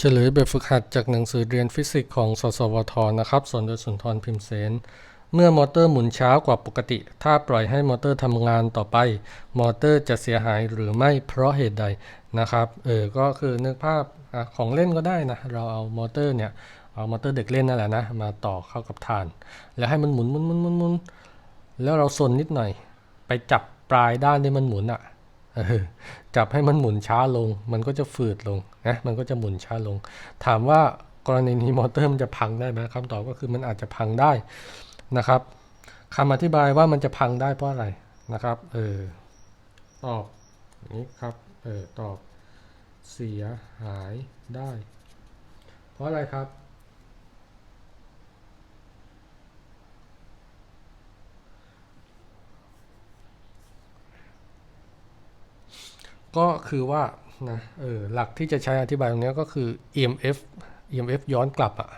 เฉลยแบบฝึกหัดจากหนังสือเรียนฟิสิกส์ของสสวทนะครับสอนโดยสุนทรพิมพ์เสน เมื่อมอเตอร์หมุนช้ากว่าปกติ ถ้าปล่อยให้มอเตอร์ทำงานต่อไป มอเตอร์จะเสียหายหรือไม่เพราะเหตุใดนะครับ เออ ก็คือนึกภาพอของเล่นก็ได้นะ เราเอามอเตอร์เนี่ย เอามอเตอร์เด็กเล่นนั่นแหละนะ มาต่อเข้ากับฐาน แล้วให้มันหมุนหมุนหมุนหมุนหมุนแล้วเราซนนิดหน่อย ไปจับปลายด้านที่มันหมุนอะ จับให้มันหมุนช้าลง มันก็จะฝืดลงนะมันก็จะหมุนช้าลง ถามว่ากรณีนี้มอเตอร์มันจะพังได้ไหมคำตอบก็คือมันอาจจะพังได้นะครับคำอธิบายว่ามันจะพังได้เพราะอะไรนะครับเออตอบนี้ครับเออตอบเสียหายได้ เพราะอะไรครับ ก็คือว่านะเออหลักที่จะใช้อธิบายตรงนี้ก็คือ EMF EMF ย้อนกลับอะ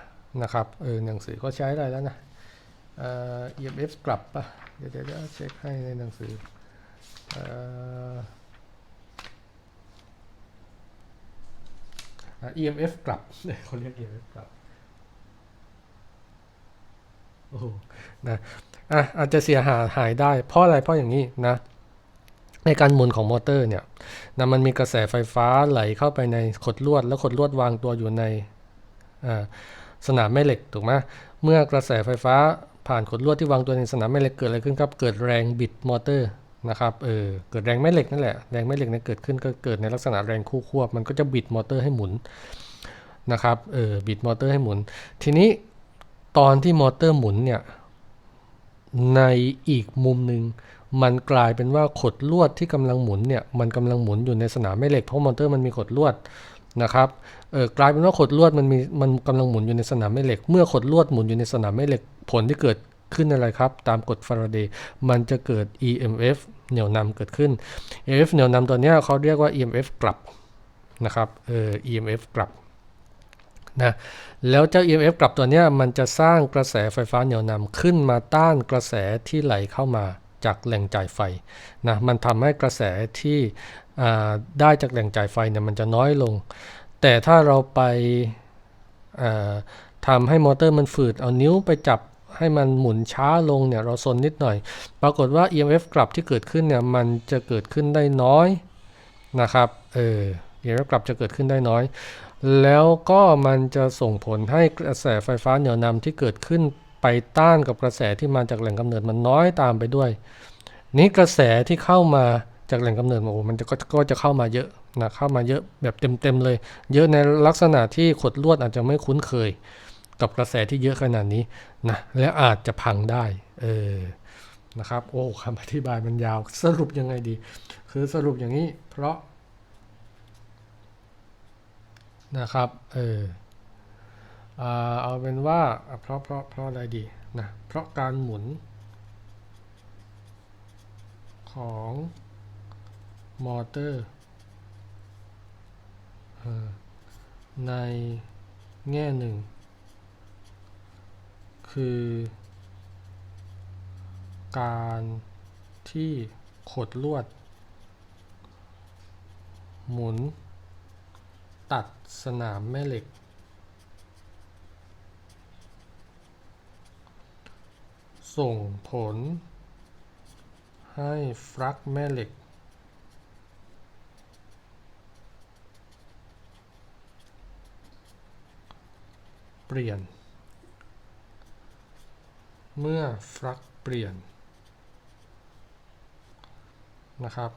นะครับเออหนังสือก็ใช้ได้แล้วนะเอ่อ EMF กลับปะเดี๋ยวเดี๋ยวเช็คให้ในหนังสือเอ่ออะ EMF กลับเนี่ยเขาเรียก EMF กลับโอ้โหนะอะอาจจะเสียหายหายได้ เพราะอะไรเพราะอย่างนี้นะ ในการหมุนของมอเตอร์เนี่ยนะมันมีกระแสไฟฟ้าไหลเข้าไปในขดลวด แล้วขดลวดวางตัวอยู่ในสนามแม่เหล็กถูกไหมเมื่อกระแสไฟฟ้าผ่านขดลวดที่วางตัวในสนามแม่เหล็กเกิดอะไรขึ้นครับ เกิดแรงบิดมอเตอร์นะครับ เออ เกิดแรงแม่เหล็กนั่นแหละ แรงแม่เหล็กเนี่ยเกิดขึ้นก็เกิดในลักษณะแรงคู่ควบ มันก็จะบิดมอเตอร์ให้หมุนนะครับ เออ บิดมอเตอร์ให้หมุน ทีนี้ตอนที่มอเตอร์หมุนเนี่ย ในอีกมุมหนึ่ง มันกลายเป็นว่าขดลวดที่กำลังหมุนเนี่ยมันกำลังหมุนอยู่ในสนามแม่เหล็กเพราะมอเตอร์มันมีขดลวดนะครับเออกลายเป็นว่าขดลวดมันมีมันกำลังหมุนอยู่ในสนามแม่เหล็ก เมื่อขดลวดหมุนอยู่ในสนามแม่เหล็กผลที่เกิดขึ้นอะไรครับ ตามกฎฟาราเดย์มันจะเกิด EMF เหนี่ยวนำเกิดขึ้น EMF เหนี่ยวนำตัวนี้เขาเรียกว่า EMF กลับนะครับเออ EMF กลับนะแล้วเจ้า EMF กลับตัวนี้มันจะสร้างกระแสไฟฟ้าเหนี่ยวนำขึ้นมาต้านกระแสที่ไหลเข้ามา จากแหล่งจ่ายไฟนะมันทำให้กระแสที่ได้จากแหล่งจ่ายไฟเนี่ยมันจะน้อยลง แต่ถ้าเราไปทำให้มอเตอร์มันฝืด เอานิ้วไปจับให้มันหมุนช้าลงเนี่ยเราซนนิดหน่อย ปรากฏว่า EMF กลับที่เกิดขึ้นเนี่ยมันจะเกิดขึ้นได้น้อยนะครับเออ EMF กลับจะเกิดขึ้นได้น้อย แล้วก็มันจะส่งผลให้กระแสไฟฟ้าเหนี่ยวนำที่เกิดขึ้น ไปต้านกับกระแสที่มาจากแหล่งกำเนิดมันน้อยตามไปด้วย นี้กระแสที่เข้ามาจากแหล่งกำเนิดโอ้โหมันจะก็ก็จะเข้ามาเยอะนะเข้ามาเยอะแบบเต็มๆเลย เยอะในลักษณะที่ขดลวดอาจจะไม่คุ้นเคย กับกระแสที่เยอะขนาดนี้นะและอาจจะพังได้เออนะครับโอ้คำอธิบายมันยาวสรุปยังไงดี คือสรุปอย่างนี้เพราะนะครับเออ เอาเป็นว่าเพราะเพราะเพราะอะไรดีนะเพราะการหมุน ของมอเตอร์ในแง่หนึ่ง คือ การที่ขดลวด หมุน ตัดสนามแม่เหล็ก ส่งผล ให้ฟลักแม่เหล็ก เปลี่ยน เมื่อฟลักเปลี่ยน นะครับ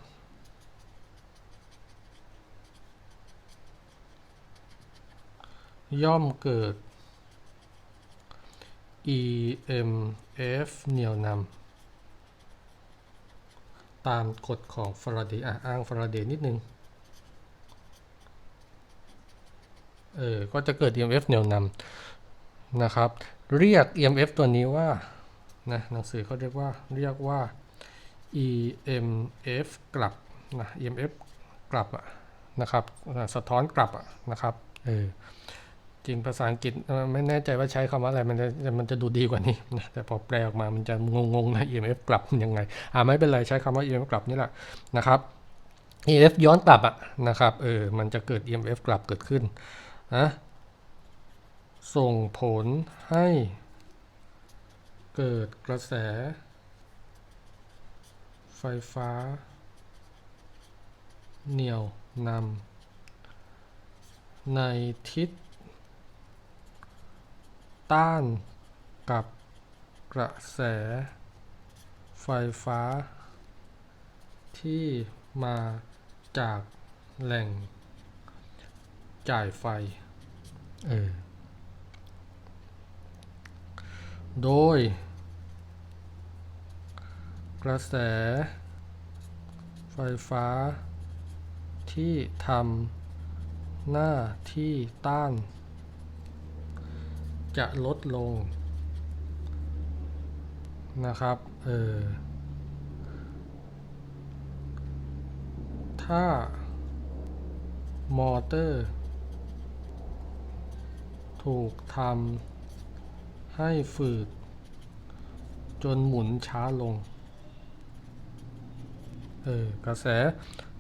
ย่อมเกิด EMF เหนี่ยวนำตามกฎของฟาราเดย์อะอ้างฟาราเดย์นิดนึงเออก็จะเกิด EMF เหนี่ยวนำนะครับ เรียก EMF ตัวนี้ว่านะหนังสือเขาเรียกว่าเรียกว่า EMF กลับนะ EMF กลับอะนะครับ สะท้อนกลับอะนะครับเออ จริงภาษาอังกฤษไม่แน่ใจว่าใช้คำว่าอะไรมันจะมันจะดูดีกว่านี้นะแต่พอแปลออกมามันจะงงๆนะ EMF กลับยังไงอ่าไม่เป็นไรใช้คำว่า EMF กลับนี่แหละนะครับ EMF ย้อนกลับอะนะครับเออมันจะเกิด EMF กลับเกิดขึ้นนะส่งผลให้เกิดกระแส ไฟฟ้า เหนี่ยวนำในทิศ ต้านกับกระแสไฟฟ้า ที่มาจากแหล่งจ่ายไฟ เออ โดย กระแสไฟฟ้า ที่ทำหน้าที่ต้าน จะลดลงนะครับ เออ ถ้ามอเตอร์ ถูกทำให้ฝืด จนหมุนช้าลง เออ กระแส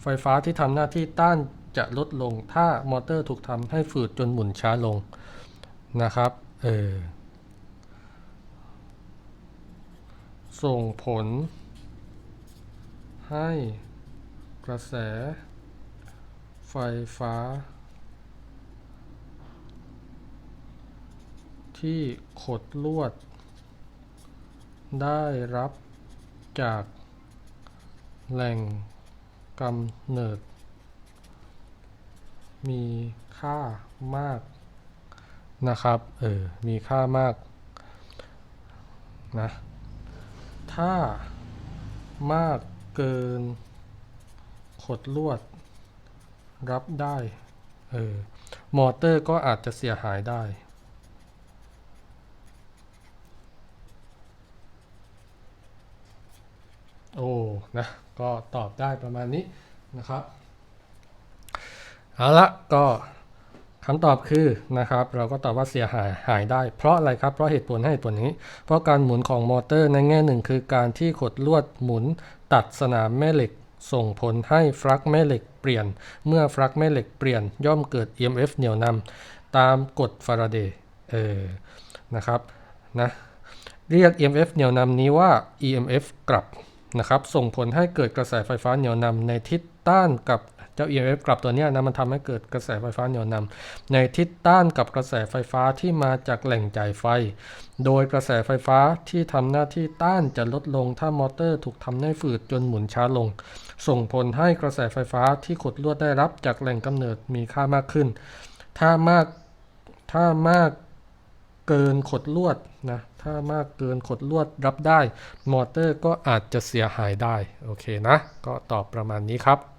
ไฟฟ้าที่ทำหน้าที่ต้านจะลดลง ถ้ามอเตอร์ถูกทำให้ฝืดจนหมุนช้าลงนะครับ เออ ส่งผล ให้กระแส ไฟฟ้า ที่ขดลวด ได้รับจากแหล่งกำเนิด มีค่ามาก นะครับ เออ มีค่ามากนะ ถ้ามากเกินขดลวดรับได้ เออ มอเตอร์ก็อาจจะเสียหายได้โอ้นะ ก็ตอบได้ประมาณนี้นะครับ เอาละก็ คำตอบคือนะครับเราก็ตอบว่าเสียหายหายได้ เพราะอะไรครับเพราะเหตุผลให้เหตุผลนี้ เพราะการหมุนของมอเตอร์ในแง่หนึ่งคือการที่ขดลวดหมุนตัดสนามแม่เหล็ก ส่งผลให้ฟลักแม่เหล็กเปลี่ยน เมื่อฟลักแม่เหล็กเปลี่ยนย่อมเกิด EMF เหนี่ยวนำตามกฎฟาราเดย์เออนะครับนะเรียก EMF เหนี่ยวนำนี้ว่า EMF กลับ นะครับส่งผลให้เกิดกระแสไฟฟ้าเหนี่ยวนำในทิศต้านกับเจ้า EMF กลับตัวนี้นะมันทำให้เกิดกระแสไฟฟ้าเหนี่ยวนำในทิศต้านกับกระแสไฟฟ้าที่มาจากแหล่งจ่ายไฟ โดยกระแสไฟฟ้าที่ทำหน้าที่ต้านจะลดลงถ้ามอเตอร์ถูกทำให้ฝืดจนหมุนช้าลง ส่งผลให้กระแสไฟฟ้าที่ขดลวดได้รับจากแหล่งกำเนิดมีค่ามากขึ้น ถ้ามากถ้ามากเกินขดลวดนะ ถ้ามากเกินขดลวดรับได้ มอเตอร์ก็อาจจะเสียหายได้ โอเคนะ ก็ตอบประมาณนี้ครับ